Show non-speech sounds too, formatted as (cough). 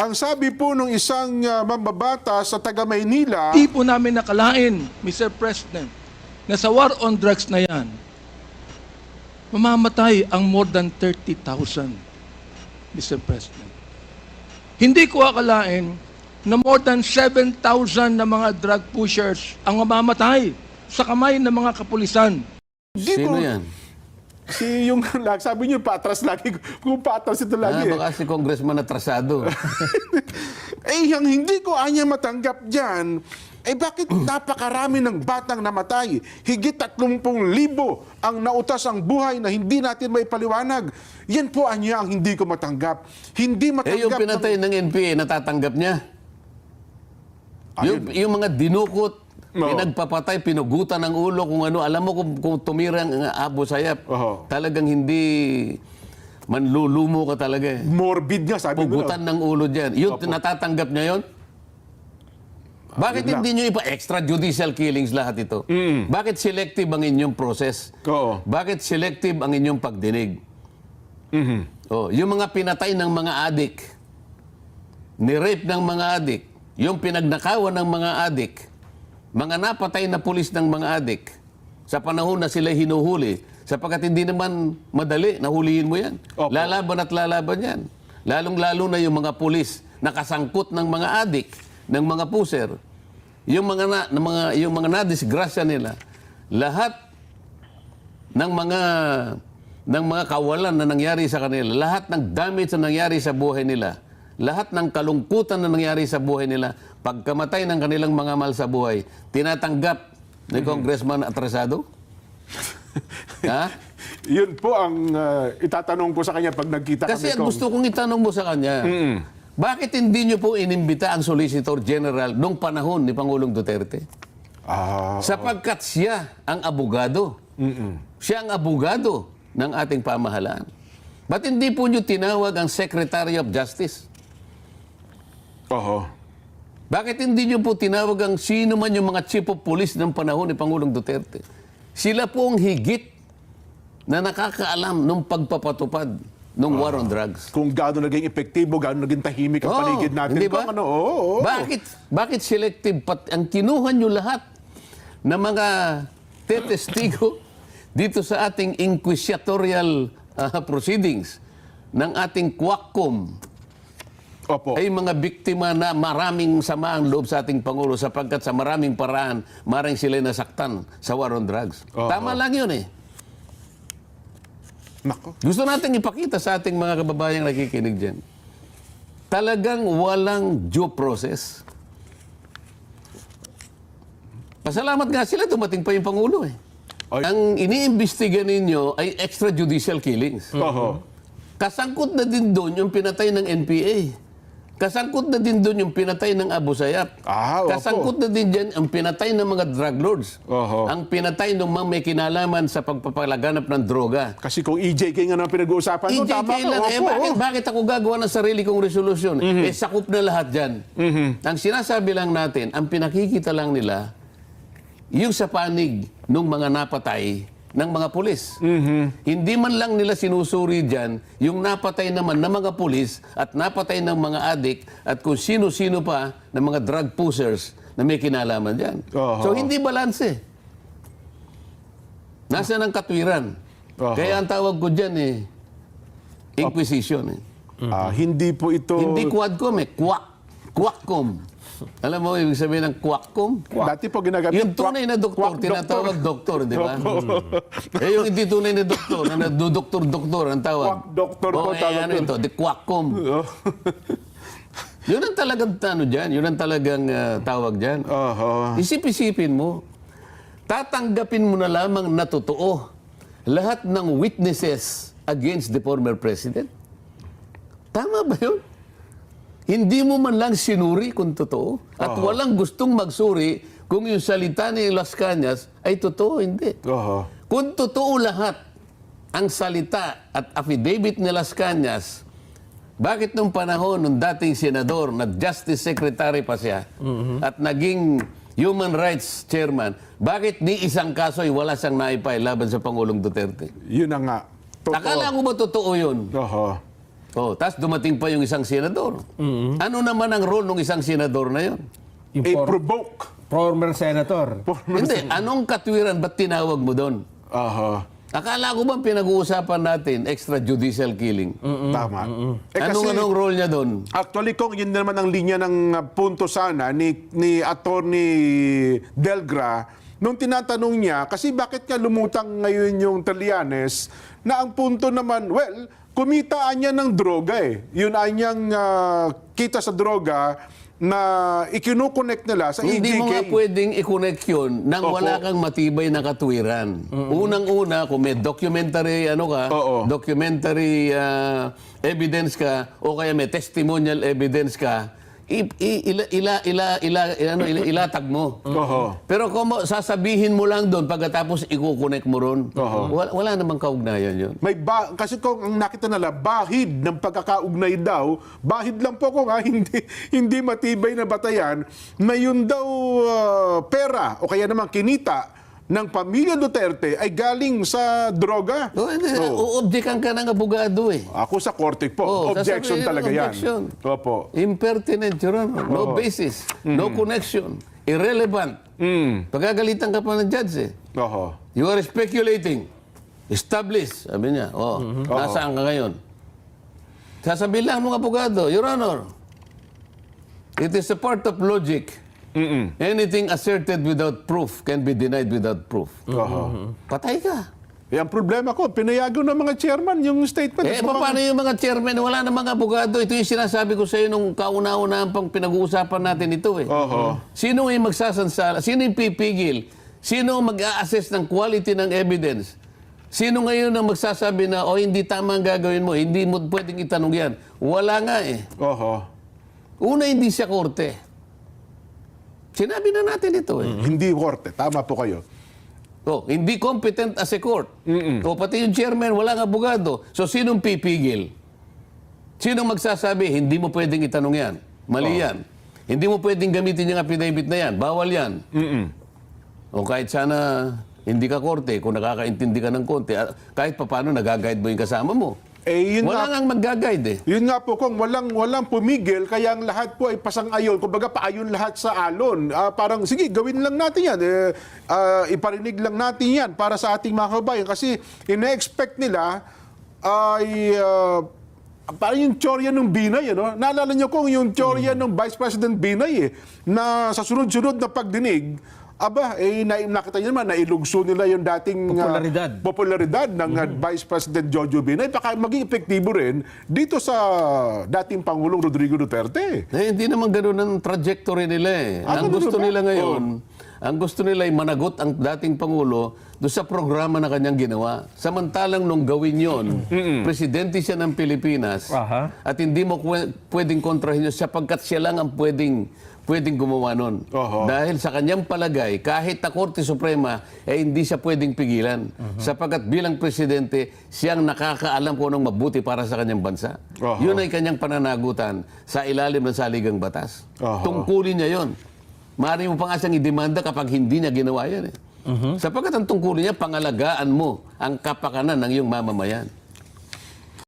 Ang sabi po ng isang uh, mamabata sa taga Maynila, Hindi po namin nakalain, Mr. President, na sa war on drugs na yan, mamamatay ang more than 30,000, Mr. President. Hindi ko akalain na more than 7,000 na mga drug pushers ang mamamatay sa kamay ng mga kapulisan. Hindi Sino yan? Si yung (laughs) sabi niyo patras lagi, kung patras ito Ah, lagi. eh. baka si congressman atrasado. (laughs) Eh, yung hindi ko anya matanggap dyan, eh bakit napakarami ng batang namatay? Higit 30,000 ang nautas ang buhay na hindi natin may paliwanag. Yan po anya ang hindi ko matanggap. Hindi matanggap. eh yung pinatay ng NPA, natatanggap niya. Yung, yung mga dinukot, Oo. pinagpapatay, pinugutan ng ulo, kung ano, alam mo kung, kung tumira ang abo sayap, Oo. talagang hindi manlulumo ka talaga eh. morbid nga, sabi mo. Pugutan ng ulo dyan. Yun, natatanggap niya yon? Bakit yun hindi nyo ipa extrajudicial killings lahat ito? Bakit selective ang inyong process? Oo. Bakit selective ang inyong pagdinig? Oh, yung mga pinatay ng mga adik, ni-rape ng mga adik, yung pinagnakawan ng mga adik, mga napatay na pulis ng mga adik, sa panahon na sila hinuhuli, sapagkat hindi naman madali, nahulihin mo yan. Opo. Lalaban at lalaban yan. Lalong-lalo na yung mga pulis nakasangkot ng mga adik, ng mga puser, yung mga na, ng mga yung mga nadisgrasya nila, lahat ng mga ng mga kawalan na nangyari sa kanila, lahat ng damage na nangyari sa buhay nila, lahat ng kalungkutan na nangyari sa buhay nila, pagkamatay ng kanilang mga mahal sa buhay, tinatanggap ni Congressman Atrasado? (laughs) ha? Yun po ang uh, itatanong ko sa kanya pag nagkita Kasi kami. Kong. gusto kong itanong mo sa kanya, bakit hindi niyo po inimbita ang Solicitor General nung panahon ni Pangulong Duterte? Ah, Sapagkat siya ang abogado. Siya ang abogado ng ating pamahalaan. Ba't hindi po niyo tinawag ang Secretary of Justice? Oho. Bakit hindi niyo po tinawag ang sino man yung mga chief of police ng panahon ni Pangulong Duterte? Sila po ang higit na nakakaalam nung pagpapatupad ng war on drugs. Kung gaano naging epektibo, gaano naging tahimik ang Oo, paligid natin. hindi ba? Kung ano, oo, oo. Bakit? Bakit selective? Pat, ang kinuha nyo lahat ng mga tetestigo (laughs) dito sa ating inquisitorial ah, proceedings ng ating Quackcom Opo. ay mga biktima na maraming sama ang loob sa ating Pangulo sapagkat sa maraming paraan, maring sila nasaktan sa war on drugs. Oo. Tama lang yun eh. Nako. Gusto natin ipakita sa ating mga kababayang nakikinig dyan. Talagang walang due process. Pasalamat nga sila, dumating pa yung Pangulo eh. Ay. Ang iniimbestiga ninyo ay extrajudicial killings. Oho. Kasangkot na din doon yung pinatay ng NPA. Kasangkot na din doon yung pinatay ng Abu Sayyaf. Ah, opo. Kasangkot na din dyan ang pinatay ng mga drug lords. Oho. Ang pinatay ng mga may kinalaman sa pagpapalaganap ng droga. Kasi kung EJK nga naman pinag-uusapan mo, Hindi tama ka. kailan. Eh, Opo, bakit, oo. bakit ako gagawa ng sarili kong resolusyon? Eh, sakop na lahat dyan. Ang sinasabi lang natin, ang pinakikita lang nila, yung sa panig ng mga napatay ng mga pulis. Hindi man lang nila sinusuri dyan yung napatay naman ng mga pulis at napatay ng mga adik at kung sino-sino pa ng mga drug pushers na may kinalaman dyan. Oho. So, hindi balanse. Nasa ng katwiran. Oho. Kaya ang tawag ko dyan eh, inquisition eh. Ah, hindi po ito... Hindi quadcom eh, quack. Quackcom. Alam mo, ibig sabihin ng quackcom? Dati po ginagamit Yung tunay na doktor, Quack tinatawag doktor, di ba? eh, yung hindi tunay na doktor, na nagdudoktor-doktor ang tawag. Quack doctor po oh, eh, tawag ano yun. ito, the quackcom. yun ang talagang ano dyan, yun ang talagang ah, tawag dyan. Oho. Isip-isipin mo, tatanggapin mo na lamang na totoo lahat ng witnesses against the former president? Tama ba yun? Hindi mo man lang sinuri kung totoo at walang gustong magsuri kung yung salita ni Las Cañas ay totoo, hindi. Oho. Kung totoo lahat ang salita at affidavit ni Las Cañas, bakit nung panahon ng dating senador, nag-justice secretary pa siya, at naging human rights chairman, bakit ni isang kaso ay wala siyang naipay laban sa Pangulong Duterte? Yun na nga. Totoo. Akala ko ba totoo yun? Oho. Oh, tapos dumating pa yung isang senador. Ano naman ang role ng isang senador na yon? Yung Eh, for- provoke. former senator. Hindi, anong katwiran ba't tinawag mo doon? Aha. Akala ko bang pinag-uusapan natin extrajudicial killing? Tama. Eh, anong kasi- anong role niya doon? Actually, kung yun naman ang linya ng uh, punto sana ni, ni Attorney Delgra, nung tinatanong niya, kasi bakit nga lumutang ngayon yung Trillanes, na ang punto naman, well, kumitaan niya ng droga eh. Yun ay niyang uh, kita sa droga na ikinukonect nila sa Hindi mo nga pwedeng i-connect yun nang Opo. wala kang matibay na katwiran. Unang-una, kung may documentary, ano ka, Oo. documentary ah, evidence ka, o kaya may testimonial evidence ka, i- i- ila, ila, ila, ila, ano, ila- ilatag mo. Oho. Pero kung mo- sasabihin mo lang doon, pagkatapos i-connect mo ron, wala, wala namang kaugnayan yun. May ba, kasi kung ang nakita nila, bahid ng pagkakaugnay daw, bahid lang po kung ha, (laughs) hindi, hindi matibay na batayan, na yun daw ah, pera o kaya naman kinita ng pamilya Duterte ay galing sa droga. O, hindi, Oo. uobjekan ka ng abogado eh. Ako sa korte po, Oo, objection talaga objection. yan. Opo. Impertinent, Your Honor. No basis. No connection. Irrelevant. Mm. Pagkagalitan ka pa ng judge eh. Oho. You are speculating. Establish. Sabi niya. Oh, nasaan ka ngayon? Sasabihin lang ng abogado, Your Honor, it is a part of logic. Anything asserted without proof can be denied without proof. Oho. Patay ka. Eh, ang problema ko, pinayago ng mga chairman yung statement. Eh, paano yung mga chairman? Wala na mga abogado. Ito yung sinasabi ko sa iyo nung kauna-unahan pang pinag-uusapan natin ito eh. Oho. Sino yung magsasansala? Sino yung pipigil? Sino ang mag-a-assess ng quality ng evidence? Sino ngayon ang magsasabi na, oh, hindi tama ang gagawin mo, hindi mo pwedeng itanong yan? Wala nga eh. Oho. Una, hindi siya korte. Sinabi na natin ito eh. Hindi korte. Tama po kayo. Oh, hindi competent as a court. O pati yung chairman, walang abogado. So, sinong pipigil? Sinong magsasabi, hindi mo pwedeng itanong yan? Mali yan. Hindi mo pwedeng gamitin yung affidavit na yan. Bawal yan. O kahit sana hindi ka korte, kung nakakaintindi ka ng konti, ah, kahit papano nagaguide mo yung kasama mo. Eh, yun Wala nga, nga mag-guide eh. yun nga po kung walang walang pumigil kaya ang lahat po ay pasang-ayon. Kumbaga paayon lahat sa alon. Ah, parang sige gawin lang natin yan. Eh, ah, iparinig lang natin yan para sa ating mga kabayan kasi ina-expect nila ay ah, parang yung tsorya ng Binay, ano? Naalala niyo kung yung tsorya ng Vice President Binay eh, na sa sunod-sunod na pagdinig, aba, eh, na, nakita niyo naman, nailugso nila yung dating ah, Popularidad. popularidad ng uh, Vice President Jojo Binay baka maging epektibo rin dito sa dating Pangulong Rodrigo Duterte. Eh, hindi naman ganun ang trajectory nila eh. Ah, ang gusto ba? nila ngayon, ang gusto nila ay managot ang dating Pangulo doon sa programa na kanyang ginawa. Samantalang nung gawin yon, presidente siya ng Pilipinas Aha. at hindi mo pwedeng kontrahin yun sapagkat siya lang ang pwedeng pwedeng gumawa nun. Oho. Dahil sa kanyang palagay, kahit na Korte Suprema, eh hindi siya pwedeng pigilan. Sapagkat bilang presidente, siyang nakakaalam kung anong mabuti para sa kanyang bansa. Oho. Yun ay kanyang pananagutan sa ilalim ng saligang batas. Oho. Tungkulin niya yon. Maaari mo pa nga siyang idemanda kapag hindi niya ginawa yan. Eh. Sapagkat ang tungkulin niya, pangalagaan mo ang kapakanan ng iyong mamamayan.